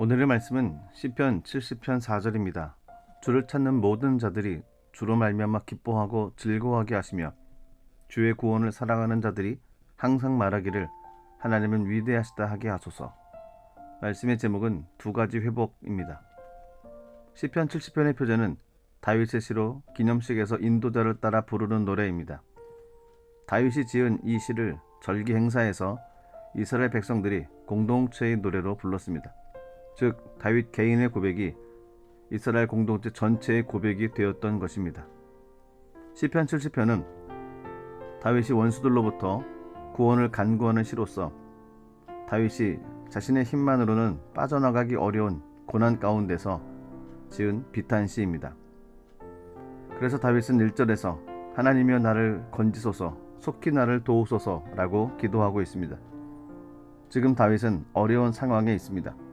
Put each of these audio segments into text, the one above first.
오늘의 말씀은 시편 70편 4절입니다. 주를 찾는 모든 자들이 주로 말미암아 기뻐하고 즐거워하게 하시며 주의 구원을 사랑하는 자들이 항상 말하기를 하나님은 위대하시다 하게 하소서. 말씀의 제목은 두 가지 회복입니다. 시편 70편의 표제는 다윗의 시로 기념식에서 인도자를 따라 부르는 노래입니다. 다윗이 지은 이 시를 절기 행사에서 이스라엘 백성들이 공동체의 노래로 불렀습니다. 즉 다윗 개인의 고백이 이스라엘 공동체 전체의 고백이 되었던 것입니다. 시편 70편은 다윗이 원수들로부터 구원을 간구하는 시로서 다윗이 자신의 힘만으로는 빠져나가기 어려운 고난 가운데서 지은 비탄시입니다. 그래서 다윗은 1절에서 하나님이여 나를 건지소서 속히 나를 도우소서라고 기도하고 있습니다. 지금 다윗은 어려운 상황에 있습니다.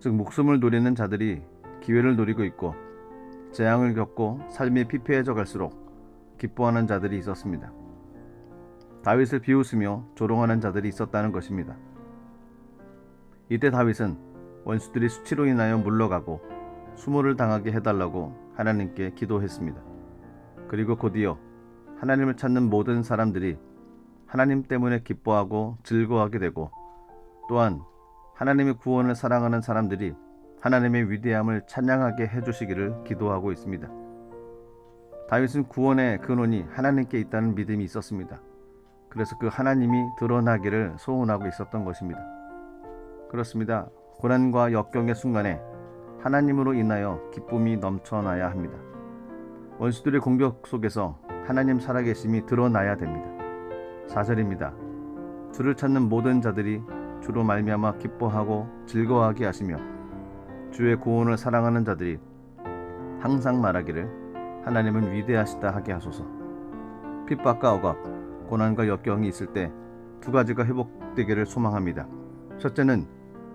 즉 목숨을 노리는 자들이 기회를 노리고 있고 재앙을 겪고 삶이 피폐해져 갈수록 기뻐하는 자들이 있었습니다. 다윗을 비웃으며 조롱하는 자들이 있었다는 것입니다. 이때 다윗은 원수들이 수치로 인하여 물러가고 수모를 당하게 해달라고 하나님께 기도했습니다. 그리고 곧이어 하나님을 찾는 모든 사람들이 하나님 때문에 기뻐하고 즐거워하게 되고 또한 하나님의 구원을 사랑하는 사람들이 하나님의 위대함을 찬양하게 해주시기를 기도하고 있습니다. 다윗은 구원의 근원이 하나님께 있다는 믿음이 있었습니다. 그래서 그 하나님이 드러나기를 소원하고 있었던 것입니다. 그렇습니다. 고난과 역경의 순간에 하나님으로 인하여 기쁨이 넘쳐나야 합니다. 원수들의 공격 속에서 하나님 살아계심이 드러나야 됩니다. 4절입니다. 주를 찾는 모든 자들이 주로 말미암아 기뻐하고 즐거워하게 하시며 주의 구원을 사랑하는 자들이 항상 말하기를 하나님은 위대하시다 하게 하소서. 핍박과 억압, 고난과 역경이 있을 때 두 가지가 회복되기를 소망합니다. 첫째는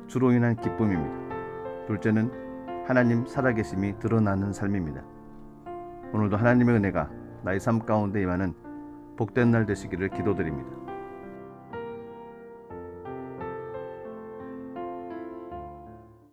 주로 인한 기쁨입니다. 둘째는 하나님 살아계심이 드러나는 삶입니다. 오늘도 하나님의 은혜가 나의 삶 가운데 임하는 복된 날 되시기를 기도드립니다.